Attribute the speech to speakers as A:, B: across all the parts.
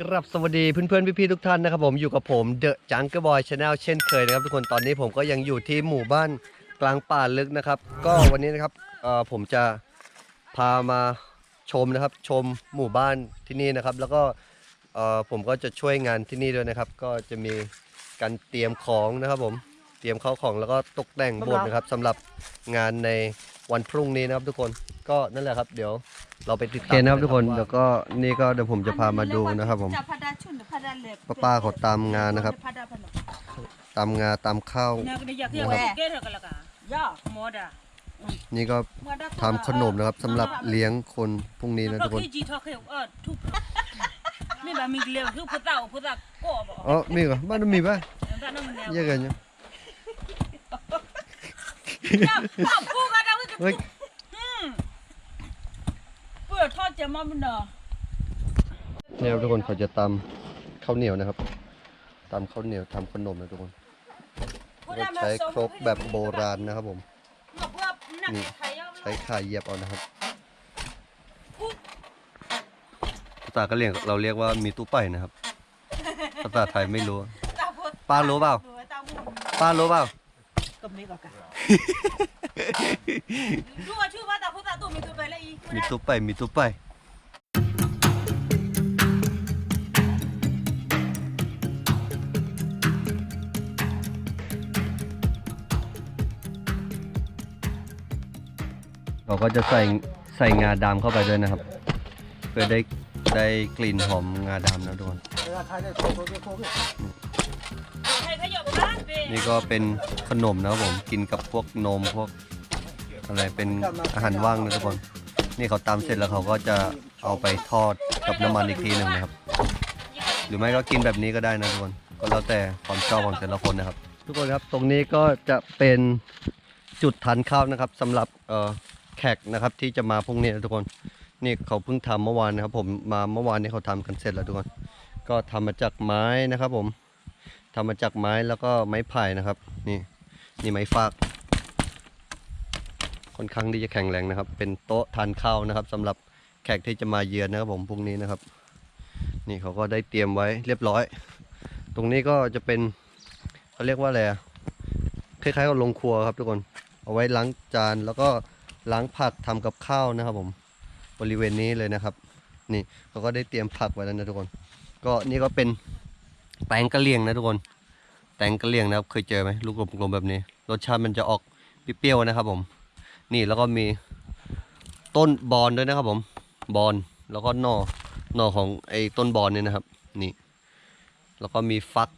A: กรับสวัสดีเพื่อนๆพี่ๆทุกท่านนะครับผมอยู่กับผมเดอะจังเกอร์บอยชาแนลเช่นเคยนะครับทุกคนตอนนี้ผมก็ยังอยู่ที่หมู่บ้านกลางป่าลึกนะครับ ก็วันนี้นะครับเอ่อผมจะพามาชมนะครับ ชมหมู่บ้านที่นี่นะครับ แล้วก็เอ่อผมก็จะช่วยงานที่นี่ด้วยนะครับ ก็จะมีการเตรียมของนะครับผม เตรียมเข้าของแล้วก็ตกแต่งโบสถ์นะครับสำหรับงานในวันพรุ่งนี้นะครับทุกคนก็นั่นแหละครับ เดี๋ยวเราไปติดตามนะครับทุกคนแล้วก็นี่ก็เดี๋ยวผมจะพามาดูนะครับผมป้าป้าเขาตามงานนะครับ ตามงานตามข้าวนี่ก็ทำขนมนะครับสำหรับเลี้ยงคนพรุ่งนี้นะทุกคน
B: ไม่แบบมีเลี้ยวคือพุทธาพุทธาก็บอก
A: อ๋อมีเหรอบ้านนั้นมีป่ะ
B: แต่นั่นมันแนว
A: แยกกัน เนี่ย
B: ป้าพูดกันนะว่า
A: เฮ้ย
B: เพื่อทอดเจมาบุญเนาะ
A: เนี่ยครับทุกคนเขาจะตำข้าวเหนียวนะครับตำข้าวเหนียวทำขนมนะทุกคนก็ใช้ครกแบบโบราณนะครับผมนี่ใช้ข่ายเหยียบเอานะครับภาษากะเหรี่ยงเราเรียกว่ามีตู้ไปนะครับภาษาไทยไม่รู้ป้ารู้เปล่าป้ารู้เปล่า
B: ก็ไม่ก็กัน รู้ว่าชื่อว่าแต่พุทธาตัวมีตัวไป
A: มีตู้ไปมีตู้ไปเราก็จะใส่ใส่งาดำเข้าไปด้วยนะครับ เพื่อได้ได้กลิ่นหอมงาดำนะทุกคน
B: นี่
A: ก็เป็นขนมนะครับผมกินกับพวกนมพวกอะไรเป็นอาหารว่างนะทุกคน นี่เขาตำเสร็จแล้วเขาก็จะเอาไปทอดกับน้ำมันอีกทีหนึ่งนะครับ หรือไม่ก็กินแบบนี้ก็ได้นะทุกคนก็แล้วแต่ความชอบของแต่ละคนนะครับ ทุกคนครับตรงนี้ก็จะเป็นจุดทานข้าวนะครับสำหรับแขกนะครับที่จะมาพรุ่งนี้นะทุกคนนี่เขาเพิ่งทำเมื่อวานนะครับ ผมมาเมื่อวานนี้เขาทำกันเสร็จแล้วทุกคนก็ทำมาจากไม้นะครับผม ทำมาจากไม้แล้วก็ไม้ไผ่นะครับ นี่นี่ไม้ฟากค่อนข้างที่จะแข็งแรงนะครับ เป็นโต๊ะทานข้าวนะครับสำหรับแขกที่จะมาเยือนนะครับผมพรุ่งนี้นะครับ นี่เขาก็ได้เตรียมไว้เรียบร้อย ตรงนี้ก็จะเป็นเขาเรียกว่าอะไรคล้ายๆกับโรงครัวครับทุกคน เอาไว้ล้างจานแล้วก็ล้างผักทำกับข้าวนะครับ ผมบริเวณนี้เลยนะครับ นี่เขาก็ได้เตรียมผักไว้แล้วนะทุกคน ก็นี่ก็เป็น แตงกะเหรี่ยงนะทุกคน แตงกะเหรี่ยงนะครับ เคยเจอไหมลูกกลมๆแบบนี้ รสชาติมันจะออกเปรี้ยวๆนะครับผม นี่แล้วก็มีต้นบอนด้วยนะครับผม บอน แล้วก็หน่อ หน่อของไอ้ต้นบอนเนี่ยนะครับ นี่ แล้วก็มีฟัก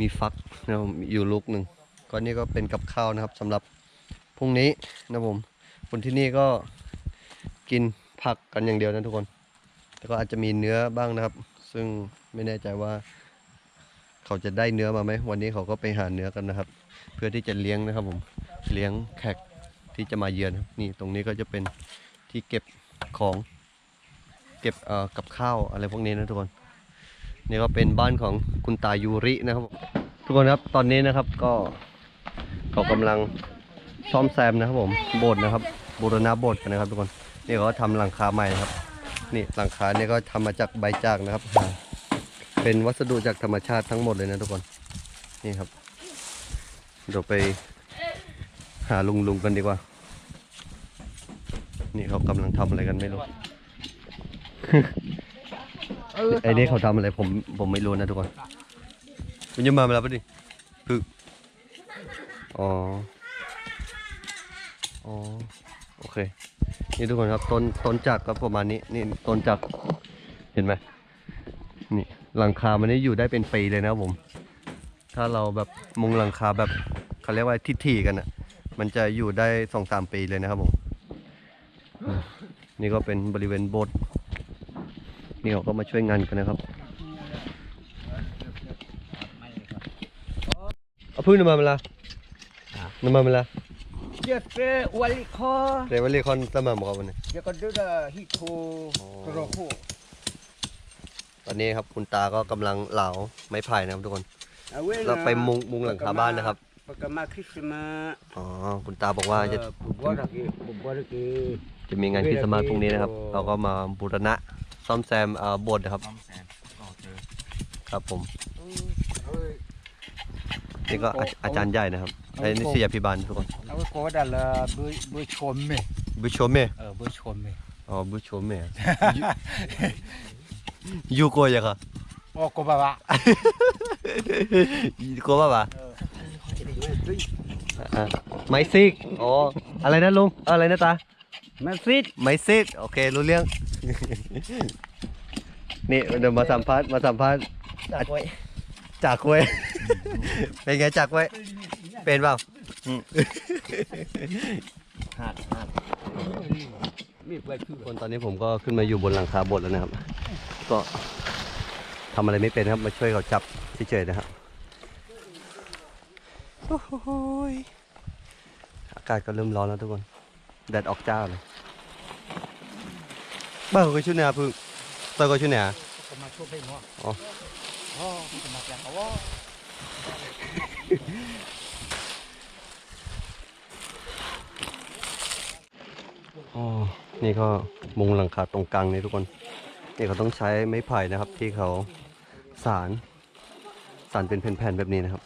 A: มีฟักนะครับผมอยู่ลูกหนึ่งก็นี่ก็เป็นกับข้าวนะครับสำหรับพรุ่งนี้นะผม คนที่นี่ก็กินผักกันอย่างเดียวนะทุกคน แต่ก็อาจจะมีเนื้อบ้างนะครับ ซึ่งไม่แน่ใจว่า เขาจะได้เนื้อมาไหมวันนี้เขาก็ไปหาเนื้อกันนะครับ เพื่อที่จะเลี้ยงนะครับผมเลี้ยงแขกที่จะมาเยือนนี่ตรงนี้ก็จะเป็นที่เก็บของเก็บเอ่อกับข้าวอะไรพวกนี้นะทุกคนนี่ก็เป็นบ้านของคุณตายูรินะครับ ทุกคนครับตอนนี้นะครับก็เขากำลังซ่อมแซมนะครับผมโบสถ์นะครับบูรณะโบสถ์กันนะครับ ทุกคนนี่เขาทำหลังคาใหม่นะครับ นี่หลังคาเนี่ยก็ทำมาจากใบจากนะครับ เป็นวัสดุจากธรรมชาติทั้งหมดเลยนะทุกคน นี่ครับ เดี๋ยวไปหาลุงลุงกันดีกว่า นี่เขากำลังทำอะไรกันไม่รู้ ไอ้นี่เขาทำอะไรผมผมไม่รู้นะทุกคนคุณจะมาเวลาปะดิคืออ๋อ อ๋อ โอเค นี่ทุกคนครับต้นต้นจักรก็ประมาณนี้ นี่ต้นจักรเห็นไหม นี่หลังคามันนี่อยู่ได้เป็นปีเลยนะครับผม ถ้าเราแบบมุงหลังคาแบบเขาเรียกว่าทิถี่ๆกันอะ มันจะอยู่ได้สองสามปีเลยนะครับผมอืมนี่ก็เป็นบริเวณโบสถ์นี่เขาก็มาช่วยงานกันนะครับเอาพึ่งนำมาเวลานำมาเวลา
C: Dia pe wali kho,
A: เรวัลีคอนสม ตอนนี้ครับคุณตาก็กำลังเหลาไม้ไผ่นะครับทุกคนเราไปมุงมุงหลังคาบ้านนะครับ
C: Pagama Krisma.
A: อ๋อคุณตาบอกว่าจะ
C: buat lagi, buat lagi.
A: จะมีงานคริสต์มาสพรุ่งนี้นะครับ เราก็มาบูรณะซ่อมแซมเอ่อโบสถ์นะครับครับผมนี่ก็อาอาจารย์ใหญ่นะครับไอ้นี่ศิยาพิบาลทุกคน
C: เอาโกดัลบุบุชมเม
A: บุโชเม่
C: เออบุชมเม
A: อ๋อบุโชเม่ยูยูโกยะค่ะ
C: โอ้โกบะบะ
A: กลัวป่ะปะอะไม้ ซิกอ๋ออะไรนะลุงอะไรนะตา
C: มาฟิต
A: ไม้ซิกโอเครู้เรื่องนี่เดี๋ยวมาสัมภาษณ์มาสัมภาษณ์จากกล้วยจากกล้วยเป็นไงจากกล้วยเป็นเปล่าอืม
C: มีไปคือ
A: คนตอนนี้ผมก็ขึ้นมาอยู่บนหลังคาโบทแล้วนะครับ ก็ทำอะไรไม่เป็นครับ มาช่วยเขาจับเฉยๆนะครับโอ้โหยอากาศก็เริ่มร้อนแล้วทุกคน แดดออกจ้าเลยบ้าเขาก็ชื่อเนี่ยพึ่งเตอร์ก็ชื่อเนี่ย
C: ก็มาช่วยให้หมอ
A: อ๋อ
C: อ๋อก็มาจากเขาว่า
A: อ๋อ นี่ก็มุงหลังคาตรงกลางนี่ทุกคน นี่เขาต้องใช้ไม้ไผ่นะครับ ที่เขาสารสารเป็นแผ่นๆแบบนี้นะครับ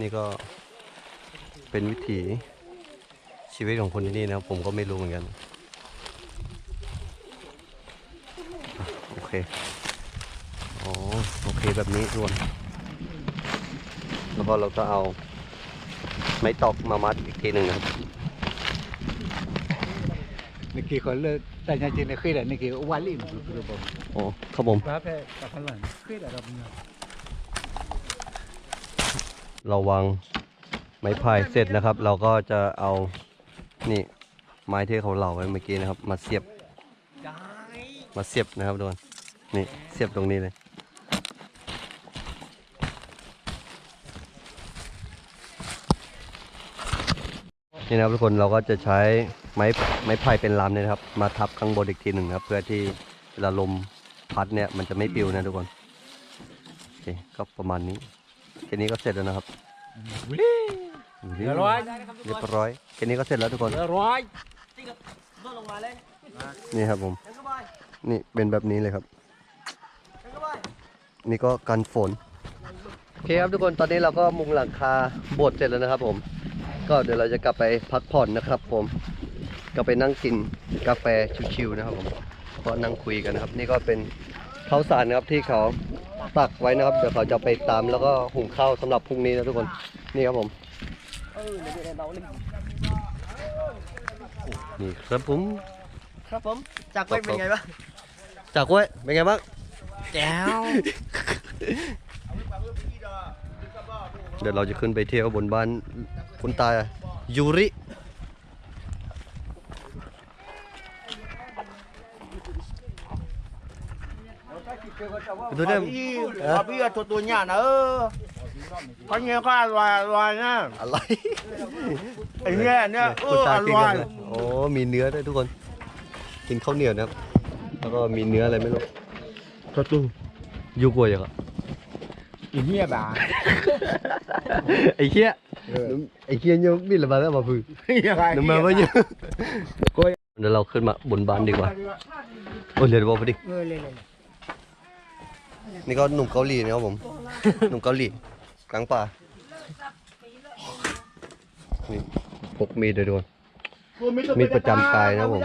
A: นี่ก็เป็นวิถีชีวิตของคนที่นี่นะครับ ผมก็ไม่รู้เหมือนกันอโอเคอ๋อโอเคแบบนี้ทุกคนแล้วก็เราก็เอาไม้ตอกมามัดอีกทีหนึ่งนะครับ
C: นี่คือคนเลิกแต่จริงๆนี่คือแต่นี่คือวาลิมคือผม
A: โอ้ครับผม
C: ป้าแพ้กับพลังคือแต่เราเนี่ย
A: เราวางไม้พายเสร็จนะครับ เราก็จะเอานี่ไม้ที่เขาเหลาไว้เมื่อกี้นะครับ มาเสียบ มาเสียบนะครับทุกคนนี่เสียบตรงนี้เลยนี่นะครับทุกคนเราก็จะใช้ ไม้ไม้ไผ่เป็นลำเนี่ยนะครับ มาทับข้างบนอีกทีหนึ่งนะครับ เพื่อที่เวลาลมพัดเนี่ยมันจะไม่ปลิวนะทุกคนโอเคก็ประมาณนี้แค่นี้ก็เสร็จแล้วนะครับ
C: เรียบร้อย
A: เรียบร้อยแค่นี้ก็เสร็จแล้วทุกคน
C: เรียบร้อย
B: โดนลงมาเลย
A: นี่ครับผม
B: เดินเข้าไป
A: นี่เป็นแบบนี้เลยครับ
B: เดินเข้าไป
A: นี่ก็กันฝนโอเคครับทุกคนตอนนี้เราก็มุงหลังคาโบสถ์เสร็จแล้วนะครับผม ก็เดี๋ยวเราจะกลับไปพักผ่อนนะครับผม ก็ไปนั่งกินกาแฟชิวๆนะครับผมก็นั่งคุยกันนะครับ นี่ก็เป็นข้าวสารนะครับที่เขาตักไว้นะครับ เดี๋ยวเขาจะไปตามแล้วก็หุงข้าวสำหรับพรุ่งนี้นะทุกคนนี่ครับผมนี่ครับผม
D: ครับผมจากเว้ยเป็นไงบ้าง
A: จากกล้วยเป็นไงบ้าง
D: แจ๋ว
A: เดี๋ยวเราจะขึ้นไปเที่ยวบนบ้านคุณตายูริ ดูเด้ม
D: เอาพี่ตัวตัวเนี่ยนะเออเขาเนี่ยก็อร่อยอร่อยนะ
A: อะไร
D: ไอ้เนี่ยเนี่ยเอ
A: คุณ
D: อ
A: ตา
D: อ
A: กิน
D: ร่อ
A: กัน
D: ย
A: เลยโอ้ มีเนื้อด้วยทุกคน กินข้าวเหนียวนะครับ แล้วก็มีเนื้ออะไรไม่รู้ก็ตู้ยูกลัวยังอะ
C: อีเนี่ยบ่า
A: ไอ้เหี้ย ไอ้เหี้ยยังบินละมาแล้วมาพึ่ง
C: ยังไง
A: น้ำมาว่าเยอะเดี๋ยวเราขึ้นมาบนบ้านดีกว่า โอ้ยเดี๋ยวบอกพอดี
C: เออเลยเลย
A: นี่ก็หนุ่มเกาหลีนะครับผม หนุ่มเกาหลีกลางป่า นี่พกมีดด้วยด้วยมีดประจำกายนะครับผม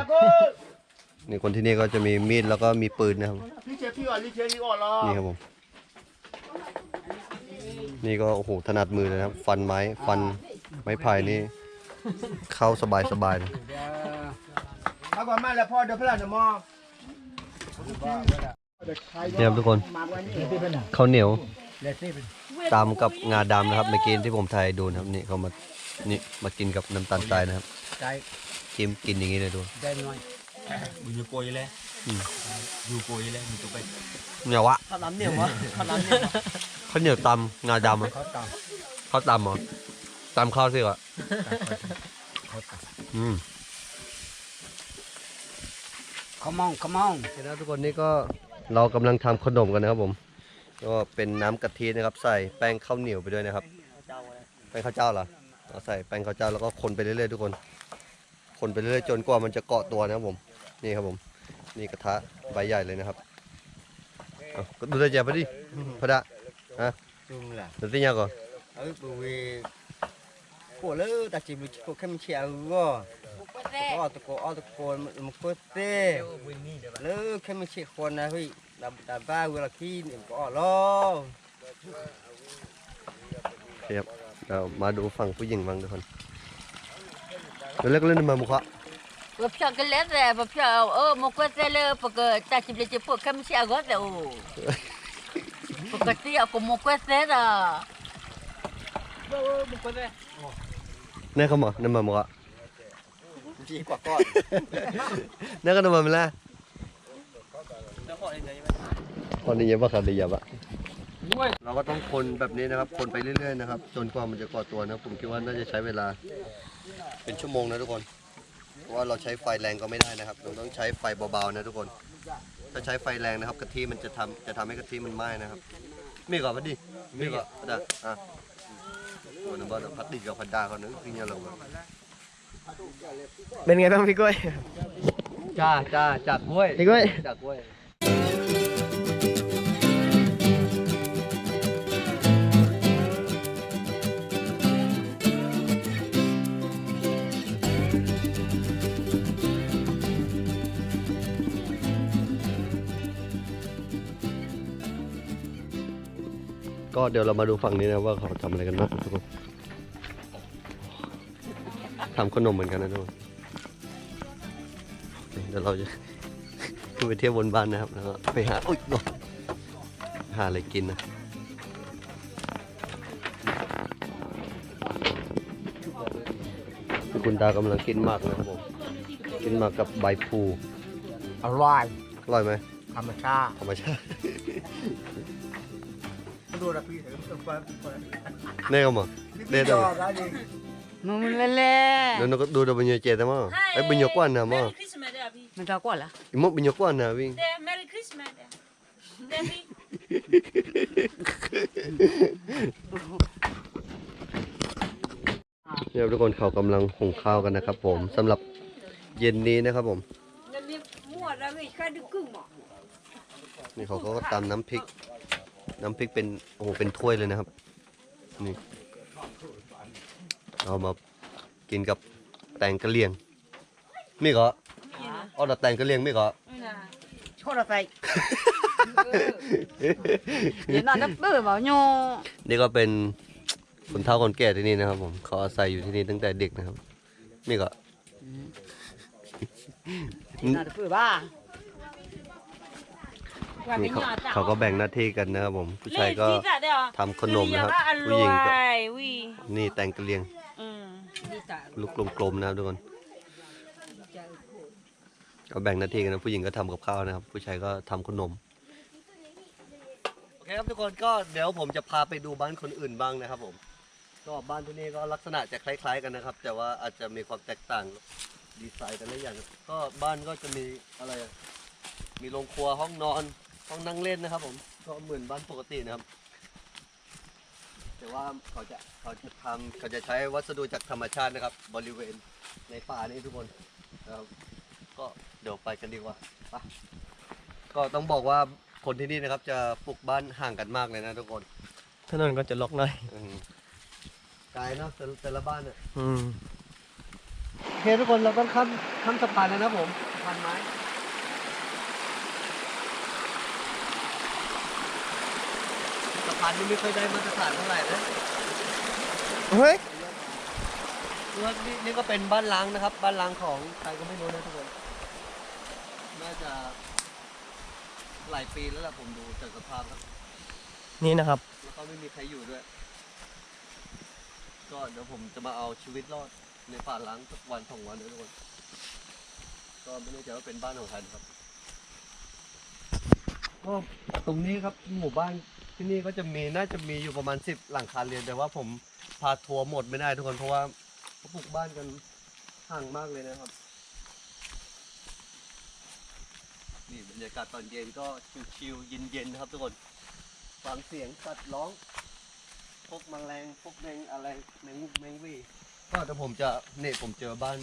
A: นี่คนที่นี่ก็จะมีมีดแล้วก็มีปืนนะครับ
D: ลิเชพี่ก่อนลิเชพี่ก่อนรอ
A: นี่ครับผม นี่ก็โอ้โหถนัดมือเลยนะครับ ฟันไม้ฟันไม้ไผ่นี่เข้าสบายสบายเลย
D: ถ้าก่อนมาแล้วพ่อเดี๋ยวพลันจะมอ
A: เนี่ยครับทุกคนข้าวเหนียวตามกับงาดำนะครับเมื่อกี้ที่ผมถ่ายดูนะครับนี่เขามานี่มากินกับน้ำตาลทรายนะครับ
C: ใจ
A: กินกินอย่างนี้เลยดู
C: ใจน้อย
E: อยู่โกยเลยอยู่โกยเลยมีตัวไป
A: เนี่ยวะ
D: ข้าวน้ำเหนียววะข้าวน้ำเหนียววะ
A: ข้าวเหนียวตำงาดำอะ
C: เขาตาม
A: ข้าวตำเหรอตำข้าวสิวะ
C: เขาตาม
A: อืม
C: ขมองขมอง
A: โอเคนะทุกคนนี่ก็ เรากำลังทำขนมกันนะครับผม ก็เป็นน้ำกะทินะครับ ใส่แป้งข้าวเหนียวไปด้วยนะครับ แป้งข้าวเจ้าเหรอเอาใส่แป้งข้าวเจ้าแล้วก็คนไปเรื่อยๆทุกคน คนไปเรื่อยๆจนกว่ามันจะเกาะตัวนะครับผม นี่ครับผม นี่กระทะใบใหญ่เลยนะครับเอาก็ดูได้เจ็บปะดิพอดะ
D: chung là
A: เดี๋ยวตีเนี่ยก่ ก็ตะโกอ้ตะโกน
D: มันก็เต้เลิกแค่ไม่เช็คคนนะพี่ดับดับบ้าเวลาขี้เนี่ยก็อ๋อล้อ
A: ครับเรามาดูฝั่งผู้หญิงบ้างทุกคนเล็กเล่นมาบุขะ
F: ว่พี่ก็เล่นแหละบ่พี่เออมุกเต้เลยปกตัดสิบ
A: เลยจะพวกแค่ไม่ใช่
D: ก็เต่
A: โอ้ปกติเอาก็มุกเต้ล่ะบ่มุก
B: เตเนี่ยเขามาเนี่ยมาบุ
A: คะ นนี้ยังว่าขาดดีอย่าบะเราก็ต้องคนแบบนี้นะครับ คนไปเรื่อยๆนะครับ จนกว่ามันจะก่อตัวนะผมคิดว่าน่าจะใช้เวลา เป็นชั่วโมงนะทุกคน เพราะว่าเราใช้ไฟแรงก็ไม่ได้นะครับเราต้องใช้ไฟเบาๆนะทุกคน ถ้าใช้ไฟแรงนะครับกะทิมันจะทำจะทำให้กะทิมันไหม้นะครับ มีก่อนพัดดิมีก่อนพัดดะอะโอ้นึกว่าพัดดิกับพัดดาเขานึกคือเนี่ยเราแบบ
B: เป็นไงบ้างพี่ก้อย
A: จ้าจ้าจากกล้วย
B: พี่กล้วย
A: จากกล้วย ก็เดี๋ยวเรามาดูฝั่งนี้นะว่าเขาทำอะไรกันบ้างทุกคน ทำขนมเหมือนกันนะทุกคนโอเคเดี๋ยวเราจะไปเที่ยวบนบ้านนะครับ แล้วก็ไปหาอุ้ยโดนหาอะไรกินนะคุณตากำลังกินหมากนะครับผมกินหมากกับใบพลู
D: loài
A: อร่อยไหม
D: tham cha
A: ธรรมชาติ
D: đua là phi thấy không qua
A: เน่ก็มา Đây đâu?
D: ra đi
F: Nó lê lê.
A: เดี๋ยวเราก็ดูดบัญญัติเจตมั้ งไอ้บัญญัติกวนนะมั้ง
G: Merry Christmas there, Abby.
F: Mình ra quả là.
A: อีมกบัญญัติกวนนะวิ่ง
G: There, Merry Christmas there. There, Abby.
A: เนี่ยทุกคนเขากำลังหุงข้าวกันนะครับผมสำหรับเย็นนี้นะครับผม
G: Let me mua ra người khai được cưng mà.
A: นี่เขาก็ตำน้ำพริก น้ำพริกเป็นโอ้โหเป็นถ้วยเลยนะครับ นี่ เอามากินกับแตงกะเหรี่ยงไม่ก็เอาแต่แตงกะเหรี่ยงไม่ก็
D: cho là tay
F: Để nó đắp bơ vào nhô.
A: นี่ก็เป็นคนเฒ่าคนแก่ที่นี่นะครับ ผมเขาอาศัยอยู่ที่นี่ตั้งแต่เด็กนะครับไม่ก็
F: Để nó đắp bơ ba.
A: นี่เขาเขาก็แบ่งหน้าที่กันนะครับผมผู้ชายก็
G: Lê, tí ra đây à?
A: ทำขนมนะครับ
G: Bây giờ
A: ผู้หญิง
G: bác
A: ก็
G: ăn loài, ui.
A: นี่แตงกะเหรี่ยง
G: Ừ.
A: ลูกกลมๆนะครับทุกคนก็แบ่งหน้าที่กันนะผู้หญิงก็ทำกับข้าวนะครับ ผู้ชายก็ทำขนมโอเคครับทุกคนก็เดี๋ยวผมจะพาไปดูบ้านคนอื่นบ้างนะครับผม ก็บ้านที่นี่ก็ลักษณะจะคล้าย ๆกันนะครับ แต่ว่าอาจจะมีความแตกต่างดีไซน์กันได้อย่างก็บ้านก็จะมีอะไรอะมีโรงครัวห้องนอน ห้องนั่งเล่นนะครับ ผมก็เหมือนบ้านปกตินะครับ แต่ว่าเขาจะเขาจะทำเขาจะใช้วัสดุจากธรรมชาตินะครับ บริเวณในป่านี้ทุกคนนะครับก็เดี๋ยวไปกันดีกว่าไปก็ต้องบอกว่าคนที่นี่นะครับ จะปลูกบ้านห่างกันมากเลยนะทุกคน
B: ถนนก็จะล็อกหน่อย
A: อืมไกลเนาะแต่แต่ละบ้านเนี่ย
B: อืม
A: โอเคทุกคนเราต้องข้ามข้ามสะพานเลยนะผมสะพานไม้สะ พานนี้ไม่ค่อยได้มาตรฐานเท่าไหร่นะ
B: เฮ้ย
A: นี่นี่นี่ก็เป็นบ้านล้างนะครับ บ้านล้างของใครก็ไม่รู้นะทุกคน น่าจะหลายปีแล้วแหละผมดูจากสภาพแล้ว
B: นี่นะครับ
A: แล้วก็ไม่มีใครอยู่ด้วย ก็เดี๋ยวผมจะมาเอาชีวิตรอดในป่าล้างสักวันสองวันนะทุกคน ก็ไม่แน่ใจว่าเป็นบ้านของใครนะครับก็ตรงนี้ครับหมู่บ้าน ที่นี่ก็จะมีน่าจะมีอยู่ประมาณสิบหลังคาเรือนแต่ว่าผมพาทัวร์หมดไม่ได้ทุกคนเพราะว่าเขาปลูกบ้านกันห่างมากเลยนะครับ นี่บรรยากาศตอนเย็นก็ชิวๆเย็นๆนะครับทุกคนฟังเสียงสัตว์ร้องพวกแมลงพวกแมงอะไรแมงมุกแมงวี่ก็เดี๋ยวผมจะเนี่ยผมเจอบ้าน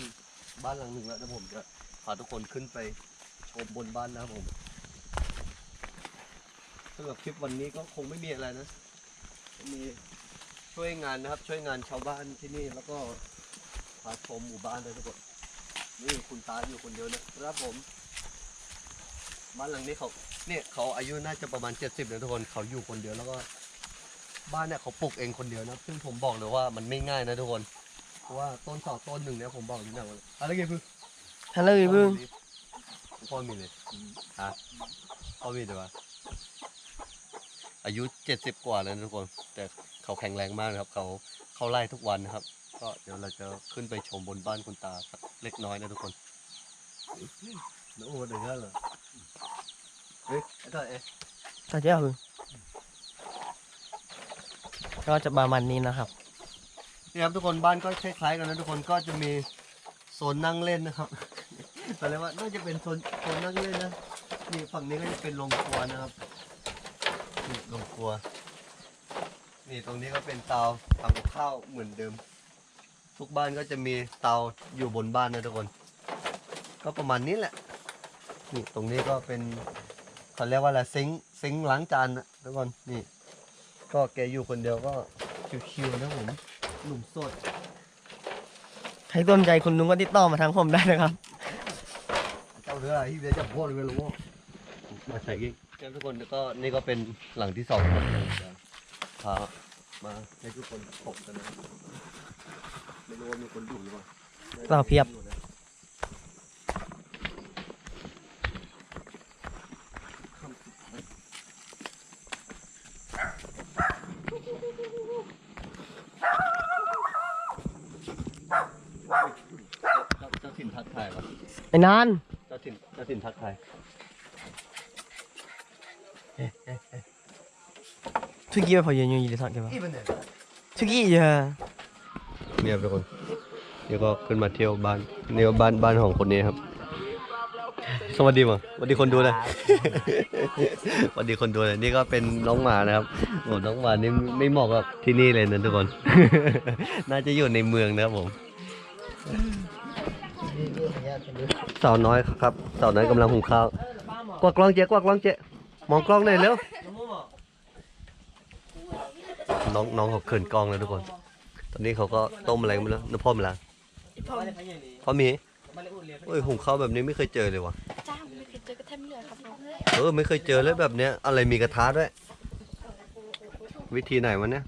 A: บ้านหลังหนึ่งแล้วเดี๋ยวผมจะพาทุกคนขึ้นไปชมบนบ้านนะครับผมำหรับคลิปวันนี้ก็คงไม่มีอะไรนะ มีช่วยงานนะครับ ช่วยงานชาวบ้านที่นี่แล้วก็พาชมหมู่บ้านเลยทุกคนนี่คุณตาอยู่คนเดียวนะครับผม บ้านหลังนี้เขาเนี่ยเขาอายุน่าจะประมาณเจ็ดสิบนะทุกคนเขาอยู่คนเดียวแล้วก็ บ้านเนี่ยเขาปลูกเองคนเดียวนะซึ่งผมบอกเลยว่ามันไม่ง่ายนะทุกคนเพราะว่าต้นเสาต้นหนึ่งเนี่ยผมบอกอยู่นะว่าอะไรเงี้ยคือ
B: ฮัลโหลอีพึ่ง
A: พ่อมีเลยอะพ่อมีแต่ว่า อายุเจ็ดสิบกว่าแล้วนะทุกคน แต่เขาแข็งแรงมากนะครับ เขาเขาไล่ทุกวันนะครับ ก็เดี๋ยวเราจะขึ้นไปชมบนบ้านคุณตาสักเล็กน้อยนะทุกคนโอ้โหเดือดเหรอเฮ้ยไอ้ตัวเอ๊ะ
B: ตาเจ้าพึ่งก็จะประมาณนี้นะครับ
A: นี่ครับทุกคนบ้านก็คล้ายๆกันนะทุกคนก็จะมีโซนนั่งเล่นนะครับแต่เลยว่าน่าจะเป็นโซนโซนนั่งเล่นนะนี่ฝั่งนี้ก็จะเป็นโรงครัวนะครับนี่โรง ครัว นี่ตรงนี้ก็เป็นเตาทำกับข้าวเหมือนเดิม ทุกบ้านก็จะมีเตาอยู่บนบ้านนะทุกคน ก็ประมาณนี้แหละ นี่ตรงนี้ก็เป็นเขาเรียกว่าอะไรซิงค์ซิงค์ล้างจานนะทุกคน นี่ ก็แกอยู่คนเดียวก็ชิวๆนะผมหนุ่มโสด
B: ใครสนใจคุณลุงก็ติดต่อมาทางผมได้นะครับ
A: เจ้าเรือที่เรือจับพ่อเลยไม่รู้มาใส่กิ๊ก ครับทุกคนแล้วก็นี่ก็เป็นหลังที่สองครับเดี๋ยวจะพามาให้ทุกคนพบกันนะครับไม่รู้ว่ามีคนอยู่หรือเปล่า
B: เราเพียบ
A: เจ้าเจ้าถิ่นทักทายวะ
B: ไอ้นาน
A: เจ้าถิ่นเจ้าถิ่นทักทาย
B: ทุกกี้ไปพอยืนอยู่ยีดีสักกี่บา
A: อีเป็นเนี่ย
B: ทุกกี้เยอะ
A: เนี่ยทุกคนเดี๋ยวก็ขึ้นมาเที่ยวบ้านเนี่ยบ้านบ้านของคนนี้ครับ สวัสดีมั้งสวัสดีคนดูเลย สวัสดีคนดูเลยนี่ก็เป็นน้องหมานะครับโอ้น้องหมานี่ไม่เหมาะกับที่นี่เลยนะทุกคน น่าจะอยู่ในเมืองนะครับผมสาวน้อยครับสาวน้อยกำลังหุงข้าวกวักกล้องเจ๊กวักกล้องเจ๊มองกล้องหน่อยเร็ว น้องน้องเขาเขินกล้องเลยทุกคน ตอนนี้เขาก็ต้มอะไรกันไม่รู้น้ำพ่อมละพ่อมีเอ้ยหุงข้าวแบบนี้ไม่เคยเจอเลยวะ
H: จ้าไม่เคยเจอกระเทียมเหลือครับน้อง
A: เออไม่เคยเจอเลยแบบเนี้ยอะไรมีกระทะด้วย วิธีไหนวะเนี่ย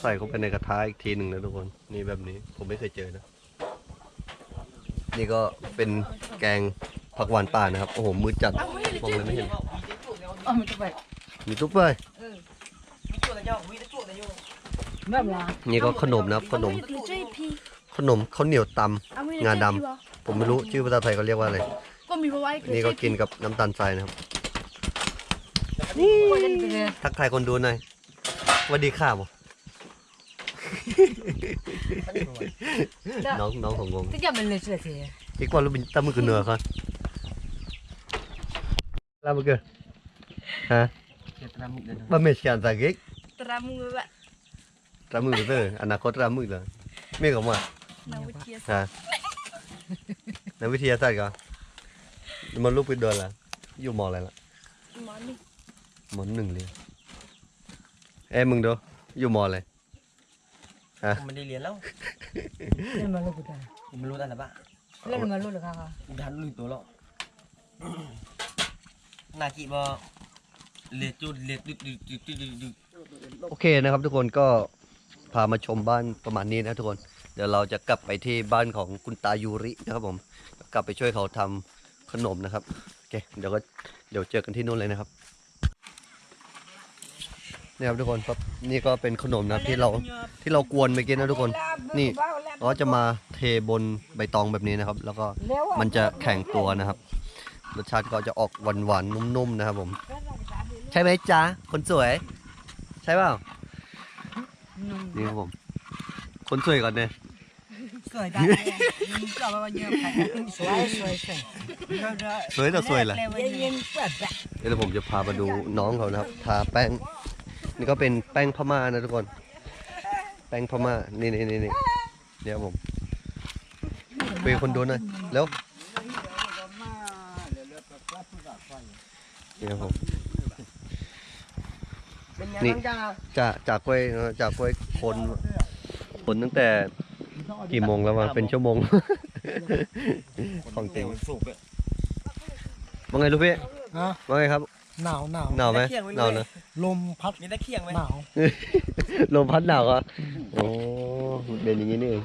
A: ใส่เข้าไปในกระทะอีกทีหนึ่งนะทุกคนนี่แบบนี้ผมไม่เคยเจอนะ นี่ก็เป็นแกงผักหวานป่านะครับ โอ้โหมืดจัดมองเลยไม่เห็น
F: อ๋อมันจะไป
A: มีตุ๊บ นี่ก็ขนมนะครับขนม ขนมข้าวเหนียวตำงาดำผมไม่รู้ชื่อภาษาไทยเขาเรียกว่าอะไรนี่ก็กินกับน้ำตาลทรายนะครับ
F: นี่
A: ทักทายคนดูหน่อยวัสดีค่ะบน้องน้องของงง
F: ที่จะเป็นเลยสิที่
A: กว่ารู้เป็นตามือกันเนื้อเขาลาบุกเกอร์ฮะบะเมชกันตาเกี้
H: รามือแบบ
A: ตามมือเตอร์อนาคตตามมือเลยไม่กับว่า
H: นักวิทยาศาสตร์
A: ฮะนักวิทยาศาสตร์ก็มันลูกไปเดินละอยู่มออะไรละ
H: หมอนี่
A: มอหนึ่งเลยเอ้ยมึงดูอยู่มออะไร
B: ผมไม่ได้เรียนแล้ว
F: เล่นมาลูกกูได้
B: ผมไม่รู้แต่ละบ้า
F: เล่นมาลูกหรือคะ
B: ผมทันลุยตัวแล้วนากิบอเลียจุดเลียดึกดึกดึกดึกดึกดึก
A: โอเคนะครับทุกคนก็พามาชมบ้านประมาณนี้นะทุกคน เดี๋ยวเราจะกลับไปที่บ้านของคุณตายูรินะครับผม กลับไปช่วยเขาทำขนมนะครับโอเคเดี๋ยวก็เดี๋ยวเจอกันที่นู่นเลยนะครับนี่ครับทุกคนครับนี่ก็เป็นขนมนะครับที่เราที่เรากวนเมื่อกี้นะทุกคน นี่เราก็จะมาเทบนใบตองแบบนี้นะครับ แล้วก็มันจะแข็งตัวนะครับรสชาติก็จะออกหวานๆนุ่มๆนะครับผม ใช่ไหมจ๊ะคนสวย ใช่เปล่านี่ครับผม คนสวยก่อนเนี่ย
F: สวยได้ก็มาเยอะไปสวยสวยสวย
A: สวยแต่สวยแหละ
F: เย็นๆแบบแบบ
A: เดี๋ยวผมจะพามาดูน้องเขานะครับ ทาแป้ง นี่ก็เป็นแป้งพม่านะทุกคน แป้งพม่า นี่นี่นี่นี่เดี๋ยวผมเป็นคนดูหน่อยแล้วนี่ครับผม นี่จะจากกล้วยเอ่อจากกล้วยคนคนตั้งแต่กี่โมงแล้ววะเป็นชั่วโมง ของจริง
E: สุกอะ
A: ว่าไงลูกพี่
I: ฮะ
A: ว่าไงครับ
I: หนาวหนาว
A: หนาวไหมหนาวนะ
I: ลมพัด
B: มีตะเคียงไหม
I: หนาว
A: ลมพัดหนาวอะโอ้เป็นอย่างนี้นี่เอง